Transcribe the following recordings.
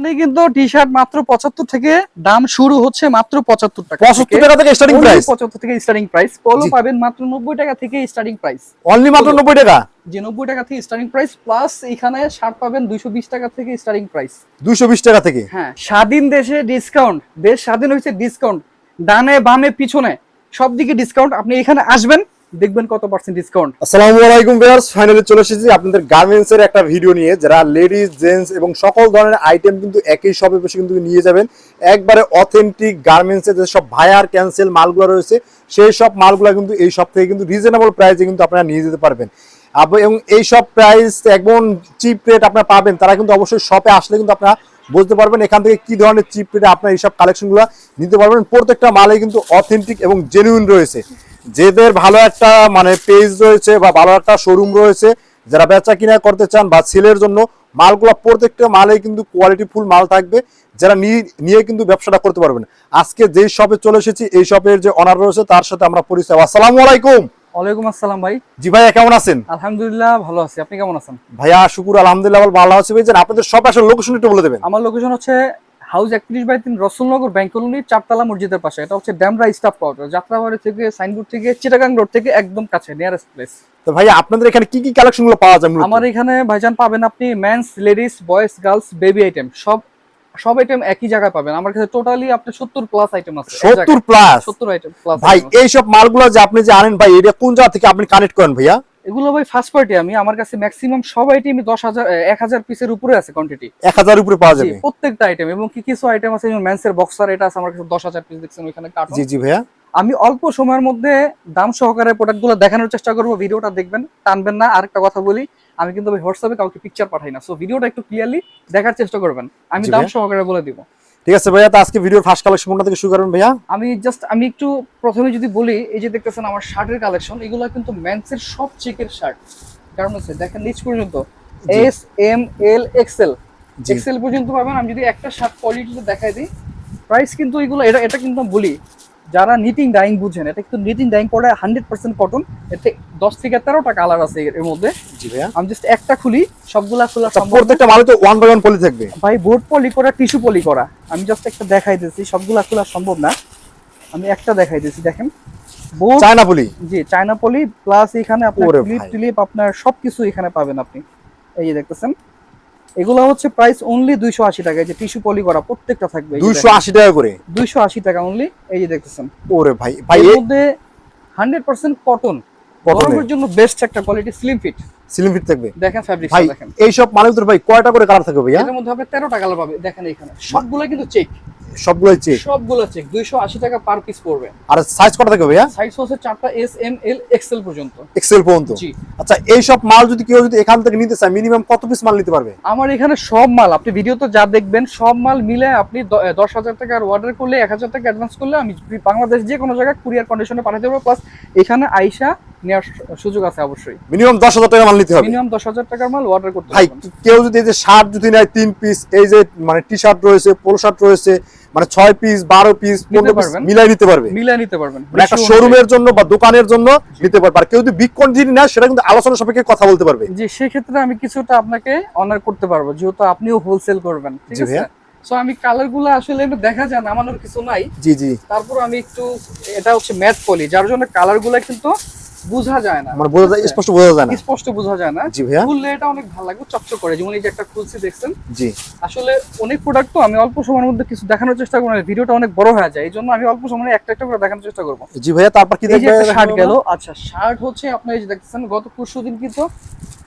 এখানে কিন্তু T shirt মাত্র পঁচাত্তর থেকে দাম শুরু হচ্ছে মাত্র পঁচাত্তর টাকা পঁচাত্তর টাকা থেকে স্টার্টিং প্রাইস পঁচাত্তর থেকে স্টার্টিং প্রাইস পোলো পাবেন মাত্র নব্বই টাকা থেকে স্টার্টিং প্রাইস অনলি মাত্র নব্বই টাকা? যে নব্বই টাকা থেকে স্টার্টিং প্রাইস প্লাস এখানে শার্ট পাবেন দুইশো বিশ টাকা থেকে স্টার্টিং প্রাইস দুইশো বিশ টাকা থেকে? হ্যাঁ স্বাধীন দেশে ডিসকাউন্ট দেশ স্বাধীন হয়েছে ডিসকাউন্ট ডানে বামে পিছনে। সব দিকে ডিসকাউন্ট আপনি এখানে আসবেন। দেখবেন কত পার্সেন্ট ডিসকাউন্ট আসসালামু আলাইকুম ভিউয়ার্স ফাইনালি চলে এসেছি আপনাদের গার্মেন্টস এর একটা ভিডিও নিয়ে, যারা লেডিস জেন্টস এবং সকল ধরনের আইটেম কিন্তু একই শপে বসে কিন্তু নিয়ে যাবেন। একবারে অথেন্টিক গার্মেন্টস এর যেসব ভায়ার ক্যান্সেল মালগুলো রয়েছে, সেই সব মালগুলো কিন্তু এই শপ থেকে কিন্তু রিজনেবল প্রাইসে কিন্তু আপনারা নিয়ে যেতে পারবেন। এবং এই সব প্রাইস একদম চিপ রেট আপনারা পাবেন, তারা কিন্তু অবশ্যই শপে আসলে কিন্তু আপনারা বুঝতে পারবেন এখান থেকে কি ধরনের চিপ রেটে আপনার এইসব কালেকশনগুলো নিতে পারবেন। প্রত্যেকটা মালে কিন্তু অথেন্টিক এবং জেনুইন রয়েছে। যেদের ভালো একটা মানে পেজ রয়েছে বা ভালো একটা শোরুম রয়েছে যারা বেচা কিনা করতে চান বা সেলের জন্য মালগুলো প্রত্যেকটা মালেই কিন্তু কোয়ালিটি ফুল মাল থাকবে যারা নিয়ে কিন্তু ব্যবসাটা করতে পারবেন। আজকে যেই শপে চলে এসেছি এই শপের যে অনার রয়েছে তার সাথে আমরা পরিচয়। আসসালামু আলাইকুম। ওয়ালাইকুম আসসালাম ভাই। জি ভাইয়া কেমন আছেন? আলহামদুলিল্লাহ ভালো আছি। আপনি কেমন আছেন? ভাইয়া শুকুর আলহামদুলিল্লাহ ভালো আছে। আপনাদের সব আসলে লোকেশন একটু বলে দেবেন। আমার লোকেশন হচ্ছে হাউস একত্রিশ বাই তিন রসুলনগর ব্যাংক কলোনি চারতলা মসজিদের পাশে। এটা হচ্ছে ড্যামরা স্টাফ কোয়ার্টার যাত্রাবাড়ি থেকে সাইনবোর্ড থেকে চিটাগাং রোড থেকে একদম কাছে নিয়ারেস্ট প্লেস তো ভাইয়া আপনাদের এখানে কি কি কালেকশনগুলো পাওয়া যায় আমার এখানে ভাইজান পাবেন আপনি men's ladies boys girls baby item সব সব আইটেম একই জায়গায় পাবেন। আমার কাছে টোটালি আপনি সত্তর প্লাস আইটেম আছে। সত্তর প্লাস সত্তর আইটেম প্লাস ভাই এইসব মালগুলো যে আপনি যে আনেন ভাই এটা কোন জায়গা থেকে আপনি কানেক্ট করেন ভাইয়া? এগুলো ভাই ফার্স্ট পার্টি আমি। আমার কাছে ম্যাক্সিমাম সব আইটেমই দশ হাজার এক হাজার পিসের উপরে আছে কোয়ান্টিটি এক হাজার উপরে পাওয়া যাবে। প্রত্যেকটা আইটেম এবং কি কিছু আইটেম আছে যেমন মেন্সের বক্সার এটা আছে আমার কাছে দশ হাজার পিস দেখছেন ওইখানে কার্টন জি জি ভাইয়া। আমি অল্প সময়ের মধ্যে দাম সহকারে প্রোডাক্টগুলো দেখানোর চেষ্টা করব ভিডিওটা দেখবেন টানবেন না। আরেকটা কথা বলি আমি কিন্তু ভাই হোয়াটসঅ্যাপে কাউকে পিকচার পাঠাই না। সো ভিডিওটা একটু ক্লিয়ারলি দেখার চেষ্টা করবেন। আমি দাম সহকারে বলে দিব। ঠিক আছে ভাইয়া তো আজকে ভিডিওর ফার্স্ট কালেকশন কোনটা থেকে শুরু করবেন ভাইয়া? আমি জাস্ট আমি একটু প্রথমে যদি বলি এই যে দেখতেছেন আমার শার্টের কালেকশন এগুলো কিন্তু মেন্সের সব চেকের শার্ট। কারণ হচ্ছে দেখেন নিচ পর্যন্ত S M L XL XL পর্যন্ত পাবেন। আমি যদি একটা শার্ট কোয়ালিটিতে দেখাই দিই প্রাইস কিন্তু এগুলো এটা এটা কিন্তু বলি যারা নিটিং ডাইং বুঝেন এটা কিন্তু নিটিং ডাইং করে হান্ড্রেড পার্সেন্ট কটন এতে দশ থেকে তেরোটা কালার আছে এর মধ্যে। আমি জাস্ট একটা খুলি সবগুলা খোলা সম্ভব প্রত্যেকটা মালে তো ওয়ান বাই ওয়ান পলি থাকবে। ভাই বোর্ড পলি করা টিস্যু পলি করা। আমি জাস্ট একটা দেখাই দিচ্ছি সবগুলা খোলা সম্ভব না। আমি একটা দেখাই দিচ্ছি দেখেন। চায়না পলি জি চায়না পলি প্লাস এখানে আপনার ক্লিপ টিলিপ আপনার সবকিছু এখানে পাবেন আপনি। এই যে দেখতেছেন। এগুলো হচ্ছে প্রাইস অনলি দুইশো আশি টাকা যে টিস্যু পলি করা প্রত্যেকটা থাকবে দুইশো আশি টাকা করে? দুইশো আশি টাকা অনলি এই যে দেখতেছেন। ওরে ভাই ভাই এর মধ্যে হান্ড্রেড পার্সেন্ট কটন কটনের গরমের জন্য বেস্ট একটা quality slim fit slim fit থাকবে? দেখেন ফ্যাব্রিক দেখেন। এইসব মালের ভিতরে ভাই কয়টা করে কালার থাকবে ভাই এর মধ্যে আপনি তেরোটা কালার পাবে। দেখেন এখানে সবগুলো কিন্তু চেক সবগুলোই চেক সবগুলো চেক দুইশো আশি টাকা পার পিস পড়বে। আর সাইজ কটা থাকবে ভাইয়া? সাইজ হচ্ছে চারটা এস এম এল এক্সেল পর্যন্ত। এক্সেল পর্যন্ত? জি। আচ্ছা এইসব মাল যদি কেউ যদি এখান থেকে নিতে চায় মিনিমাম কত পিস মাল নিতে পারবে? আমার এখানে সব মাল আপনি ভিডিওতে যা দেখবেন সব মাল মিলে আপনি দ- এ, দশ হাজার টাকার অর্ডার করলে এক হাজার টাকা অ্যাডভান্স করলে আমি বাংলাদেশ যে কোনো জায়গায় কুরিয়ার কন্ডিশনে পাঠাতে পারব। প্লাস এখানে আইসা নেওয়ার সুযোগ আছে অবশ্যই। মিনিমাম দশ হাজার টাকা মাল নিতে হবে। মিনিমাম দশ হাজার টাকার মাল অর্ডার করতে ভাই কেউ যদি এই যে শার্ট যদি নেয় তিন পিস এই যে মানে টি শার্ট রয়েছে পোলো শার্ট রয়েছে মানে ছয় পিস বারো পিস পনেরো পিস মিলাই নিতে পারবে। মিলে নিতে পারবেন। মানে একটা শোরুমের জন্য বা দোকানের জন্য নিতে পারবে। আর কেউ যদি বিগ কোয়ান্টিটি নেয় সেটা কিন্তু আলোচনা সাপেক্ষে কথা বলতে পারবে। জি সেক্ষেত্রে আমি কিছুটা আপনাকে অনার করতে পারব যেহেতু আপনিও হোলসেল করবেন ঠিক আছে? সো আমি কালারগুলো আসলে দেখা যায় নামানোর কিছু নাই। জি জি। তারপর আমি একটু এটা হচ্ছে ম্যাট পলি যার জন্য কালারগুলো কিন্তু বোঝা যায় না। মানে বোঝা যায় স্পষ্ট বোঝা যায় না। স্পষ্ট বোঝা যায় না। জি ভাইয়া। খুললে এটা অনেক ভালো লাগবে চকচক করে। যেমন এই যে একটা খুলছি দেখছেন? জি। আসলে অনেক প্রোডাক্ট তো আমি অল্প সময়ের মধ্যে কিছু দেখানোর চেষ্টা করব ভিডিওটা অনেক বড় হয়ে যায়। এই জন্য আমি অল্প সময়ে একটা একটা করে দেখানোর চেষ্টা করব। জি ভাইয়া তারপর কি এই যে শার্ট গেল। আচ্ছা শার্ট হচ্ছে আপনার এই যে দেখতেছেন গত পরশু দিন কিন্তু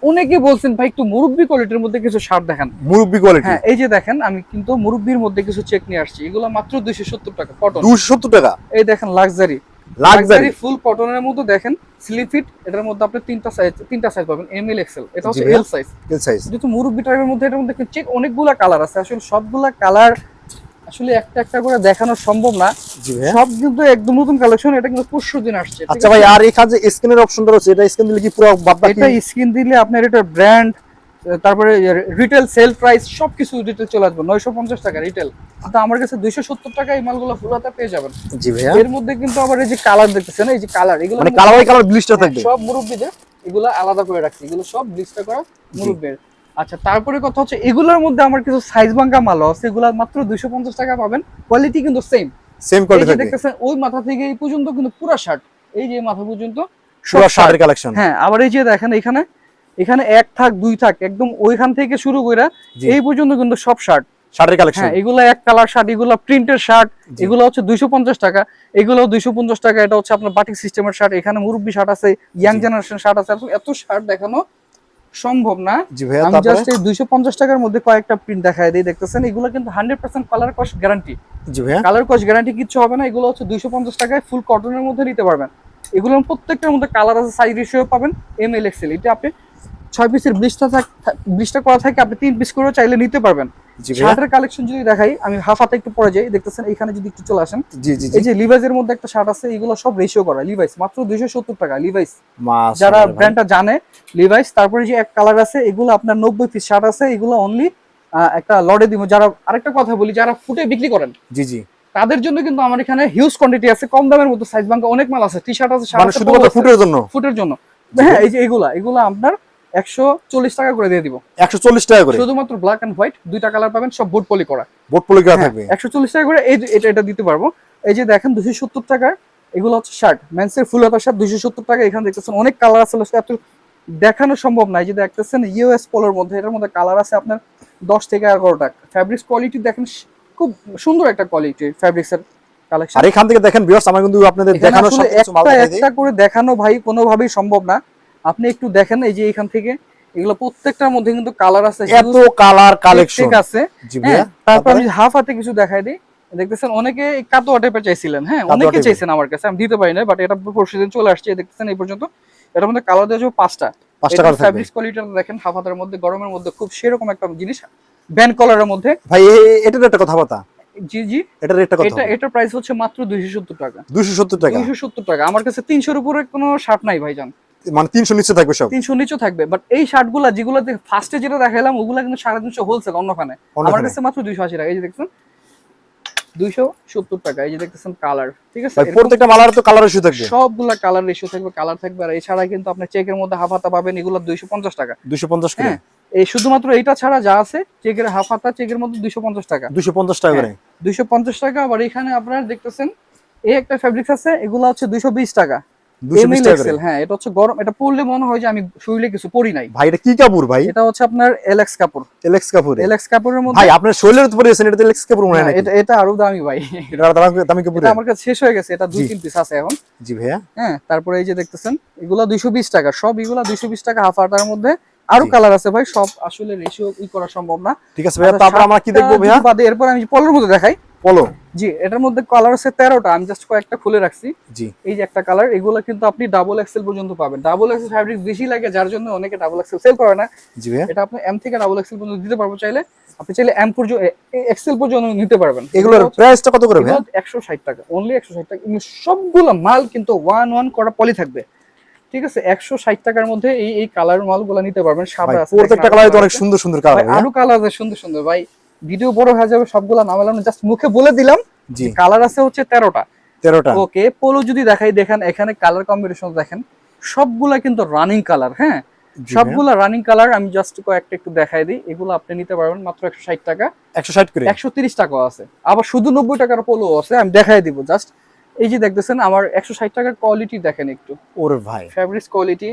অনেকে বলছেন ভাই একটু মুরব্বি কোয়ালিটির মধ্যে কিছু শার্ট দেখান। মুরব্বি কোয়ালিটি হ্যাঁ এই যে দেখেন আমি কিন্তু মুরব্বির মধ্যে কিছু চেক নিয়ে আসছি। এগুলো মাত্র দুইশো সত্তর টাকা কটন দুশো সত্তর টাকা? এই দেখেন লাক্সারি লাক্সারি ফুল কটনের মধ্যে দেখেন স্লিপ ফিট এটার মধ্যে আপনি তিনটা সাইজ তিনটা সাইজ পাবেন এম এল এক্সেল এটা হচ্ছে জি ভাইয়া। এল সাইজ সাইজ যেহেতু মুরব্বি টাইপের মধ্যে এটার মধ্যে চেক অনেকগুলা কালার আছে। আসলে সবগুলা কালার আসলে একটা একটা করে দেখানো সম্ভব না। সব কিন্তু একদম নতুন কালেকশন এটা কিন্তু পরশু দিন আসছে আচ্ছা ভাই আর এখানে যে স্ক্রিনের অপশনটা রয়েছে এটা স্ক্রিন দিলে কি পুরো বাদ বাকি এটা স্ক্রিন দিলে আপনার এটা ব্র্যান্ড তারপরে রিটেল সেল প্রাইস সবকিছু রিটেল চলে আসবে। নয়শো পঞ্চাশ টাকা রিটেল কিন্তু আমার কাছে দুইশো সত্তর টাকা এই মালগুলো ফুলাতে পেয়ে যাবেন। জি ভাইয়া। এর মধ্যে কিন্তু আবার এই যে কালার দেখতেছেন এই যে কালার এগুলো মানে কালার বাই কালার ব্লিস্টার থাকবে। সব মুরব্বীদের এগুলো আলাদা করে রাখছি। এগুলো সব ব্লিস্টার করা মুরব্বীর আচ্ছা তারপরে কথা হচ্ছে এগুলোর মধ্যে আমার কিছু সাইজ ভাঙ্গা মাল আছে। এগুলো মাত্র দুইশো পঞ্চাশ টাকা পাবেন। কোয়ালিটি কিন্তু সেম সেম কোয়ালিটি দেখতেছেন ওই মাথা থেকে এই পর্যন্ত কিন্তু পুরো শার্ট এই যে মাথা পর্যন্ত সব পুরো শার্টের কালেকশন হ্যাঁ আবার এই যে দেখেন এখানে এখানে এক থাক দুই থাক একদম ওইখান থেকে শুরু করে। এই পর্যন্ত কিন্তু সব শার্ট। শার্টের কালেকশন এগুলো এক কালার শার্ট এগুলো প্রিন্টের শার্ট। এগুলো হচ্ছে দুইশো পঞ্চাশ টাকা। এগুলো দুইশো পঞ্চাশ টাকা এটা হচ্ছে আপনার বাটিক সিস্টেমের শার্ট। এখানে মুরব্বী শার্ট আছে ইয়াং জেনারেশন শার্ট আছে। এত- এত শার্ট দেখানো সম্ভব না। আমি জাস্ট এই দুইশো পঞ্চাশ টাকার মধ্যে কয়েকটা প্রিন্ট দেখায় দিই দেখতেছেন? এগুলো কিন্তু hundred percent colour cost guarantee জি ভাইয়া। কালার কস্ট গ্যারান্টি কিচ্ছু হবে না এগুলো হচ্ছে দুইশো পঞ্চাশ টাকায় ফুল কটনের মধ্যে নিতে পারবেন। এগুলোর প্রত্যেকটার মধ্যে কালার আছে সাইজ রেশিও পাবেন এম এল এক্সেল এটা আপনি ছয় পিসের ব্লিস্টার থাক ব্লিস্টার করা থাকে আপনি তিন পিস করেও চাইলে নিতে পারবেন। শার্টের কালেকশন যদি দেখাই আমি হাফ হাতে একটু পরে যাই দেখতেছেন এখানে যদি একটু চলে আসেন। এই যে লিভাইসের মধ্যে একটা শার্ট আছে এগুলো সব রেশিও করা লিভাইস মাত্র দুইশো সত্তর টাকা লিভাইস যারা ব্র্যান্ডটা জানে লিভাইস তারপরে যে এক কালার আছে এগুলো আপনার নব্বই পিস শার্ট আছে এগুলো অনলি একটা লড়ে দিব। যারা আরেকটা কথা বলি যারা ফুটে বিক্রি করেন জি জি। তাদের জন্য কিন্তু আমার এখানে হিউজ কোয়ান্টিটি আছে কম দামের মধ্যে সাইজ ভাঙ্গা অনেক মাল আছে টি শার্ট আছে শার্ট মানে শুধুমাত্র ফুটের জন্য? ফুটের জন্য। হ্যাঁ এই যে এগুলা এগুলা আপনার একশো চল্লিশ টাকা করে দিয়ে দিব। একশো চল্লিশ টাকা করে? শুধুমাত্র ব্ল্যাক এন্ড হোয়াইট দুইটা কালার পাবেন সব পলি করা। বোট পলি করা হ্যাঁ, থাকবে? একশো চল্লিশ টাকা করে এই এটা এটা দিতে পারব। এই যে দেখেন দুশো সত্তর টাকার এগুলো হচ্ছে শার্ট মেন্সের ফুল হাতার শার্ট দুশো সত্তর টাকা। এখানে দেখতেছেন অনেক কালার আছে এত দেখানো সম্ভব না। এই যে দেখতেছেন ইউএস পোলোর মধ্যে এটার মধ্যে কালার আছে আপনার দশ থেকে এগারো টাকা। ফ্যাব্রিক্স কোয়ালিটি দেখেন খুব সুন্দর একটা কোয়ালিটি ফ্যাব্রিক্সের কালেকশন আর এখান থেকে দেখেন ভিউয়ার্স আমরা কিন্তু আপনাদের দেখানো আসলে সবকিছু মাল একটা করে দেখানো ভাই কোনোভাবেই সম্ভব না। আপনি একটু দেখেন এই যে এখান থেকে এগুলো প্রত্যেকটার মধ্যে কিন্তু কালার আছে এত কালার কালেকশন আছে। হ্যাঁ তারপর আমি হাফ হাতে কিছু দেখাই দিই। দেখতেছেন অনেকে কাতোয়া টাইপের চাইছিলেন হ্যাঁ অনেকে চাইছেন আমার কাছে আমি দিতে পারি না বাট এটা পরশু দিন চলে আসছে দেখতেছেন এই পর্যন্ত। এটার মধ্যে কালার দেওয়া যাবে পাঁচটা। পাঁচ টাকা থাকবে। ফ্যাব্রিক্স কোয়ালিটিটা দেখেন হাফ হাতের মধ্যে গরমের মধ্যে খুব সেরকম একটা জিনিস ব্যান্ড কলারের মধ্যে। ভাই এটার একটা কথা বতা জি জি। এটার একটা কথা। এটা এটার প্রাইস হচ্ছে মাত্র দুইশো সত্তর টাকা। দুশো সত্তর টাকা। দুইশো সত্তর টাকা। আমার কাছে তিনশোর উপরে কোনো শার্ট নাই ভাইজান। মানে তিনশো নিচে থাকবে সব। তিনশো নিচে থাকবে বাট এই শার্টগুলা যেগুলো ফার্স্টে যেটা দেখালাম ওগুলা কিন্তু সাড়ে তিনশো হোলসেল অন্যখানে আমার কাছে মাত্র দুইশো আশি টাকা এই যে দেখছেন? দুইশো সত্তর টাকা এই যে দেখতেছেন কালার ঠিক আছে? প্রত্যেকটা মালার তো কালার ইস্যু থাকবে। সবগুলা কালার থাকবে কালার থাকবে আর এছাড়া কিন্তু আপনার চেকের মধ্যে হাফ হাতা পাবেন এগুলো দুইশো পঞ্চাশ টাকা। দুশো পঞ্চাশ হ্যাঁ এই শুধুমাত্র এইটা ছাড়া যা আছে চেকের হাফ হাতা চেকের মধ্যে দুইশো পঞ্চাশ টাকা। দুশো পঞ্চাশ টাকা করে? দুইশো পঞ্চাশ টাকা আবার এখানে আপনারা দেখতেছেন এই একটা ফ্যাব্রিক্স আছে এগুলো হচ্ছে দুইশো বিশ টাকা। দুশো বিশ এমএল টাকা করে। এক্সেল হ্যাঁ এটা হচ্ছে গরম এটা পরলে মনে হয় যে আমি শরীরে কিছু পরি নাই। ভাই এটা কি কাপড় ভাই? এটা হচ্ছে আপনার এলএক্স কাপড়। এলেক্স কাপড়? এলএক্স কাপড়ের মধ্যে ভাই আপনার শরীরের উপরে এসেছেন এটা এলেক্স কাপড় মনে হয় এটা এটা আরও দামি ভাই। এটা দামি দামি কাপড়? এটা আমার কাছে শেষ হয়ে গেছে এটা দুই। তিন পিস আছে এখন। জি ভাইয়া। হ্যাঁ তারপরে এই যে দেখতেছেন এগুলা দুইশো বিশ টাকা সব এগুলা দুইশো বিশ টাকা হাফ আটার মধ্যে। আরও কালার আছে ভাই সব আসলে রেশিও ই করা সম্ভব না। ঠিক আছে ভাইয়া আচ্ছা, তারপর আমরা কি দেখব ভাইয়া? বাদে এরপর আমি পলের মধ্যে দেখাই। বলো জি এটার মধ্যে কালার আছে তেরোটা। আমি জাস্ট কয়েকটা খুলে রাখছি। জি। এই যে একটা কালার এগুলো কিন্তু আপনি ডাবল এক্সেল পর্যন্ত পাবেন। ডাবল এক্সেল ফ্যাব্রিক বেশি লাগে যার জন্য অনেকে ডাবল এক্সেল সেল করে না। জি এটা আপনি এম থেকে ডাবল এক্সেল পর্যন্ত দিতে পারব চাইলে আপনি চাইলে এম পর্যন্ত এক্সেল পর্যন্ত নিতে পারবেন। এগুলোর প্রাইসটা কত করে একশো ষাট টাকা। অনলি একশো ষাট টাকা। কিন্তু সবগুলো মাল কিন্তু ওয়ান ওয়ান করা পলি থাকবে। ঠিক আছে? একশো ষাট টাকার মধ্যে এই এই কালার মালগুলো নিতে পারবেন। সাদা আছে প্রত্যেকটা কালার অনেক সুন্দর সুন্দর কালার আরও কালার আছে সুন্দর সুন্দর। ভাই ভিডিও বড় হয়ে যাবে সবগুলো নামালাম জাস্ট মুখে বলে দিলাম জি। কালার আছে হচ্ছে তেরোটা। তেরোটা। ওকে পোলো যদি দেখাই দেখেন এখানে কালার কম্বিনেশন দেখেন সবগুলা কিন্তু রানিং কালার হ্যাঁ? সবগুলা রানিং কালার আমি জাস্ট কয়েকটা একটু দেখাই দিই এগুলো আপনি নিতে পারবেন মাত্র একশো ষাট টাকা। একশো ষাট করে? একশো তিরিশ টাকাও আছে। আবার শুধু নব্বই টাকার পোলো আছে আমি দেখাই দিব জাস্ট এই যে দেখতেছেন আমার একশো ষাট টাকার কোয়ালিটি দেখেন একটু। ওরে ভাই। ফ্যাব্রিক্স কোয়ালিটি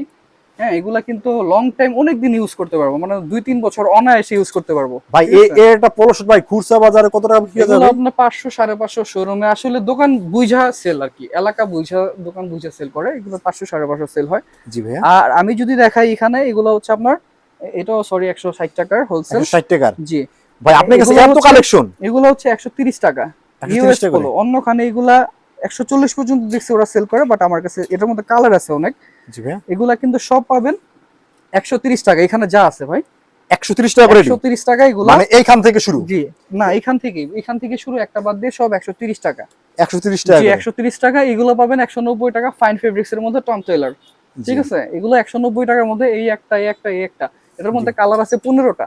হ্যাঁ এগুলা কিন্তু লং টাইম অনেক দিন ইউজ করতে পারব। মানে দুই তিন বছর অনায়াসে ইউজ করতে পারব। ভাই? এটা ভাই খুরসা বাজারে কত টাকা বিক্রি এগুলো যাবে আপনার পাঁচশো সাড়ে পাঁচশো শোরুমে আসলে দোকান বুঝা সেল আর কি। এলাকা বুঝা দোকান বুঝা সেল করে। এগুলো পাঁচশো সাড়ে পাঁচশো সেল হয়। জি ভাইয়া। আর আমি যদি দেখাই এখানে এগুলো হচ্ছে আপনার এটাও সরি একশো ষাট টাকার হোলসেল একশো ষাট টাকার? জি। ভাই আপনার কাছে এত কালেকশন এগুলো হচ্ছে একশো তিরিশ টাকা। 130 টাকা অন্যখানে এগুলা একশো চল্লিশ পর্যন্ত দেখছি ওরা সেল করে বাট আমার কাছে এটার মধ্যে কালার আছে অনেক। এগুলা কিন্তু সব পাবেন একশো তিরিশ টাকা। এখানে যা আছে ভাই একশো তিরিশ টাকা করে একশো তিরিশ টাকা এগুলা। মানে এইখান থেকে শুরু? জি না এখান থেকে এখান থেকে শুরু একটা বাদ দিয়ে সব একশো তিরিশ টাকা। একশো তিরিশ টাকা জি একশো তিরিশ টাকা এগুলো পাবেন একশো নব্বই টাকা ফাইন ফেব্রিক্স এর মধ্যে টম টেলার ঠিক আছে? এগুলো একশো নব্বই টাকার মধ্যে এই একটা এই একটা এই একটা। এটার মধ্যে কালার আছে পনেরোটা।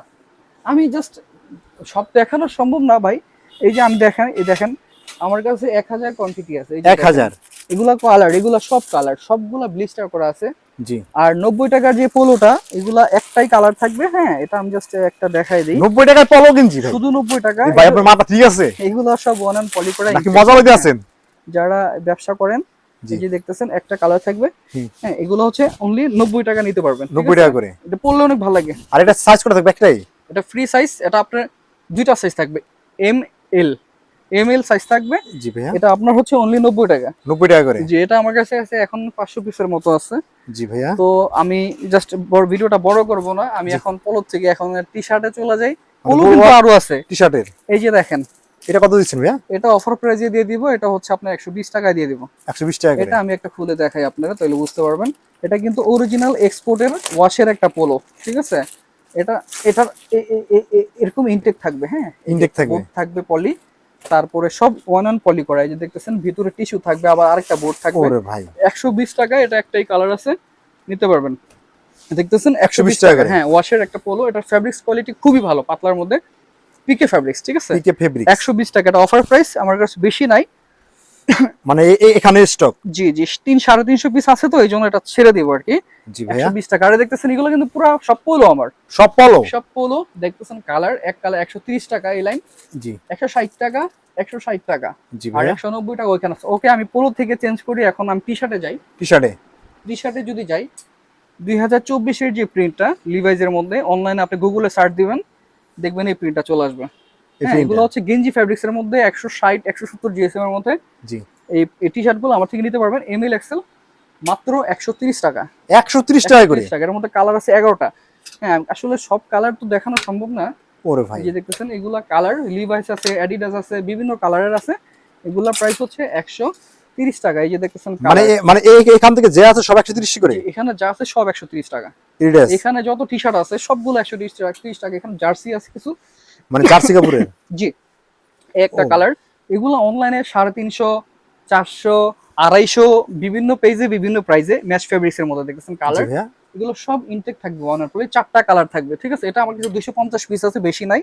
আমি জাস্ট সব দেখানো সম্ভব না ভাই। এই যে আমি দেখেন এই দেখেন আমার কাছে এক হাজার কোয়ান্টিটি আছে এই যে এক দেখেন। হাজার? এগুলা কালার এগুলা সব কালার সবগুলা ব্লিস্টার করা আছে। জি। আর নব্বই টাকার যে পোলোটা এগুলা একটাই কালার থাকবে হ্যাঁ এটা আমি জাস্ট একটা দেখাই দিই। নব্বই টাকায় পলো কিনছি শুধু নব্বই টাকা ভাই আপনার মাথা ঠিক আছে? এগুলো সব ওয়ান অ্যান্ড পলি করা নাকি মজা লইতে আছেন যারা ব্যবসা করেন যে দেখতেছেন একটা কালার থাকবে। হ্যাঁ এগুলো হচ্ছে অনলি নব্বই টাকা নিতে পারবেন ঠিক নব্বই আছে? টাকা করে? এটা পড়লে অনেক ভালো লাগে। আর এটা সাইজ করে থাকবে একটাই? এটা ফ্রি সাইজ এটা আপনার দুইটা সাইজ থাকবে M L M L size থাকবে। জি ভাইয়া। এটা আপনার হচ্ছে অনলি নব্বই টাকা। নব্বই টাকা করে। যে এটা আমার কাছে আছে এখন পাঁচশো পিসের মতো আছে। জি ভাইয়া। তো আমি জাস্ট বড় ভিডিওটা বড় করব না আমি এখন পোলো থেকে এখন টি শার্টে চলে যাই। মানে পোলো বড় কিন্তু আরও আছে। টি শার্টের এই যে দেখেন। এটা কত দিচ্ছেন ভাইয়া? এটা অফার প্রাইজে দিয়ে দিব এটা হচ্ছে আপনার একশো বিশ টাকায় দিয়ে দিব। একশো বিশ টাকা করে। এটা আমি একটা খুলে দেখাই আপনারা তাহলে বুঝতে পারবেন। এটা কিন্তু অরিজিনাল এক্সপোর্টের ওয়াশের একটা পোলো ঠিক আছে? এটা এটার এরকম ইনটেক থাকবে হ্যাঁ? ইনটেক থাকবে। থাকবে পলি তারপরে সব ওয়ান ওয়ান পলি করা এই যে দেখতেছেন ভিতরে টিস্যু থাকবে আবার আরেকটা বোর্ড থাকবে। ওরে ভাই। একশো বিশ টাকা এটা একটাই কালার আছে নিতে পারবেন। দেখতেছেন একশো 120 বিশ টাকা। হ্যাঁ ওয়াশের একটা পোলো এটা ফ্যাব্রিক্স কোয়ালিটি খুবই ভালো পাতলার মধ্যে। পিকে ফ্যাব্রিক্স ঠিক আছে? পিকে একশো বিশ টাকা এটা অফার প্রাইস আমার কাছে বেশি নাই। মানে এখানে স্টক জি জি তিন সাড়ে তিনশো পিস আছে তো এই জন্য এটা ছেড়ে দিব আর কি। জি ভাইয়া। বিশ টাকা। আর দেখতেছেন এগুলো কিন্তু পুরো সব পোলো আমার। সব পলো সব পোলো দেখতেছেন কালার এক কালার একশো তিরিশ টাকা এই লাইন জি। একশো ষাট টাকা একশো ষাট টাকা। জি আর একশো নব্বই টাকা ওইখানে আছে। ওকে আমি পোলো থেকে চেঞ্জ করি এখন আমি টি শার্টে যাই। টি শার্টে টি শার্টে যদি যাই দুই হাজার চব্বিশের যে প্রিন্টটা লিভাইজের মধ্যে অনলাইনে আপনি গুগলে সার্চ দিবেন দেখবেন এই প্রিন্টটা চলে আসবে। এগুলো প্রিন্টটা হচ্ছে গেঞ্জি ফ্যাব্রিক্স এর মধ্যে একশো ষাট একশো সত্তর জিএসএম এর মধ্যে। জি। এই টি শার্টগুলো আমার থেকে নিতে পারবেন। এম এল এক্সেল মাত্র একশো তিরিশ টাকা। একশো ত্রিশ টাকা করে? টাকা। এর মধ্যে কালার আছে এগারোটা। হ্যাঁ আসলে সব কালার তো দেখানো সম্ভব না। ওরে ভাই। যে দেখতেছেন এগুলা কালার লিভাইস আছে অ্যাডিডাস আছে বিভিন্ন কালারের আছে। এগুলা প্রাইস হচ্ছে একশো তিরিশ টাকা। এই যে দেখতেছেন মানে মানে এই- এখান থেকে যে আছে সব একশো ত্রিশ করে? এখানে যা আছে সব একশো তিরিশ টাকা। এখানে যত টি শার্ট আছে সবগুলো একশো তিরিশ টাকা তিরিশ টাকা। এখানে জার্সি আছে কিছু। মানে জার্সি কাপড়ের জি একটা কালার এগুলো অনলাইনে সাড়ে তিনশো চারশো আড়াইশো বিভিন্ন পেজে বিভিন্ন প্রাইজে ম্যাচ ফেব্রিক্স এর মধ্যে দেখতেছেন কালার এগুলো সব ইনটেক থাকবে ওয়ানের পরে চারটা কালার থাকবে ঠিক আছে? এটা আমার কাছে দুইশো পঞ্চাশ পিস আছে বেশি নাই।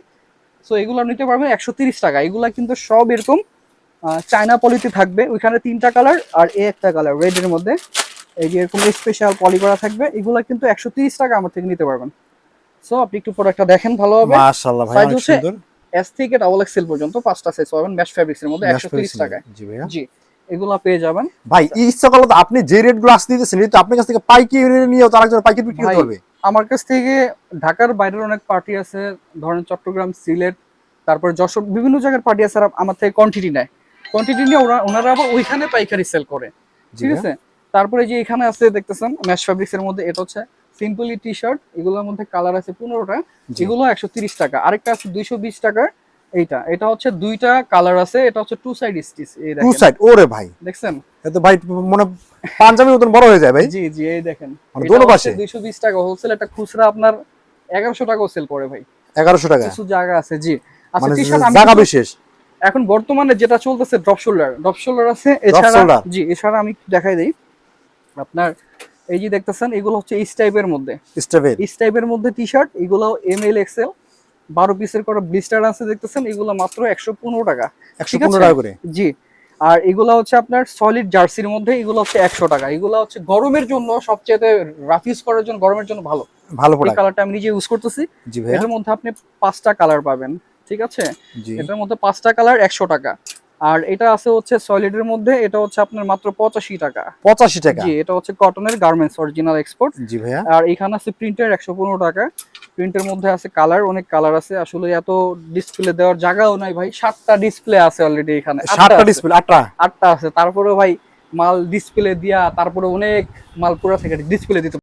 সো এগুলো নিতে পারবেন একশো তিরিশ টাকা। এগুলা কিন্তু সব এরকম চায়না পলিতে থাকবে। ওইখানে তিনটা কালার আর এ একটা কালার রেড এর মধ্যে। এই যে এরকম স্পেশাল পলি করা থাকবে এগুলা কিন্তু একশো তিরিশ টাকা আমার থেকে নিতে পারবেন। সো আপনি একটু প্রোডাক্টটা দেখেন ভালোভাবে মাশাআল্লাহ ভাই অনেক সুন্দর। এস থেকে ডাবল এক্সেল পর্যন্ত পাঁচটা সাইজ পাবেন ম্যাশ ফ্যাব্রিক্স এর মধ্যে Mesh একশো তিরিশ fabrics টাকায়। জি ভাইয়া। জি এগুলা পেয়ে যাবেন। ভাই এই ইচ্ছা করলে তো আপনি যে রেটগুলো আসতে দিতেছেন এটা আপনার কাছ থেকে নিয়েও তার একজন পাইকারি বিক্রি আমার কাছ থেকে ঢাকার বাইরের অনেক পার্টি আছে ধরেন চট্টগ্রাম সিলেট তারপর যশোর বিভিন্ন জায়গার পার্টি আছে আমার থেকে কোয়ান্টিটি নেয়। কোয়ান্টিটি নিয়ে ওরা ওনারা আবার ওইখানে পাইকারি সেল করে। ঠিক আছে? তারপরে যে এখানে আছে দেখতেছেন ম্যাশ ফ্যাব্রিক্স এর মধ্যে এটা হচ্ছে সিম্পলি টি শার্ট এগুলোর মধ্যে কালার আছে পনেরোটা। এগুলো একশো তিরিশ টাকা। আরেকটা আছে দুইশো বিশ টাকার এইটা। এটা হচ্ছে দুইটা কালার আছে এটা হচ্ছে টু সাইড স্টিচ এই টু সাইড ওরে ভাই। দেখছেন? এত ভাই মনে পাঞ্জাবি মতন বড় হয়ে যায় ভাই। জি জি এই দেখেন। মানে দোনো পাশে? দুইশো বিশ টাকা হোলসেল একটা খুচরা আপনার এগারোশো টাকা সেল করে ভাই। এগারোশো টাকা? কিছু জায়গা আছে জি। আচ্ছা মানে টি-শার্ট জায়গা বিশেষ? এখন বর্তমানে যেটা চলতেছে ড্রপ শোল্ডার ড্রপ শোল্ডার আছে এছাড়া জি এছাড়া আমি দেখাই দিই। আপনার এই যে দেখতেছেন এগুলো হচ্ছে ইস টাইপের মধ্যে। ইস টাইপের মধ্যে টি শার্ট এগুলো এম এল এক্সেল বারো পিসের করে ব্লিস্টার আছে দেখতেছেন এগুলো মাত্র একশো পনেরো টাকা। একশো? পনেরো টাকা করে। জি। আর এগুলো হচ্ছে আপনার সলিড জার্সির মধ্যে এগুলো হচ্ছে একশো টাকা। এগুলো হচ্ছে গরমের জন্য সবচেয়ে রাফ ইউজ করার জন্য গরমের জন্য ভালো। ভালো এই কালারটা আমি নিজে ইউজ করতেছি। এটার মধ্যে আপনি পাঁচটা কালার পাবেন ঠিক আছে? এটার মধ্যে পাঁচটা কালার একশো টাকা। আর এটা আছে হচ্ছে সলিডের মধ্যে এটা হচ্ছে আপনার মাত্র পঁচাশি টাকা। পঁচাশি টাকা। জি এটা হচ্ছে কটনের গার্মেন্টস অরিজিনাল এক্সপোর্ট জি ভাইয়া। আর এখানে আছে প্রিন্টের একশো পনেরো টাকা। প্রিন্টের মধ্যে আছে কালার অনেক কালার আছে। আসলে এত ডিসপ্লে দেওয়ার জায়গাও নাই ভাই। সাতটা ডিসপ্লে আছে অলরেডি এখানে। সাতটা ডিসপ্লে আটটা? আটটা আছে। তারপরে ভাই মাল ডিসপ্লে দিয়া তারপরে অনেক মাল পুরা থেকে ডিসপ্লে দিতে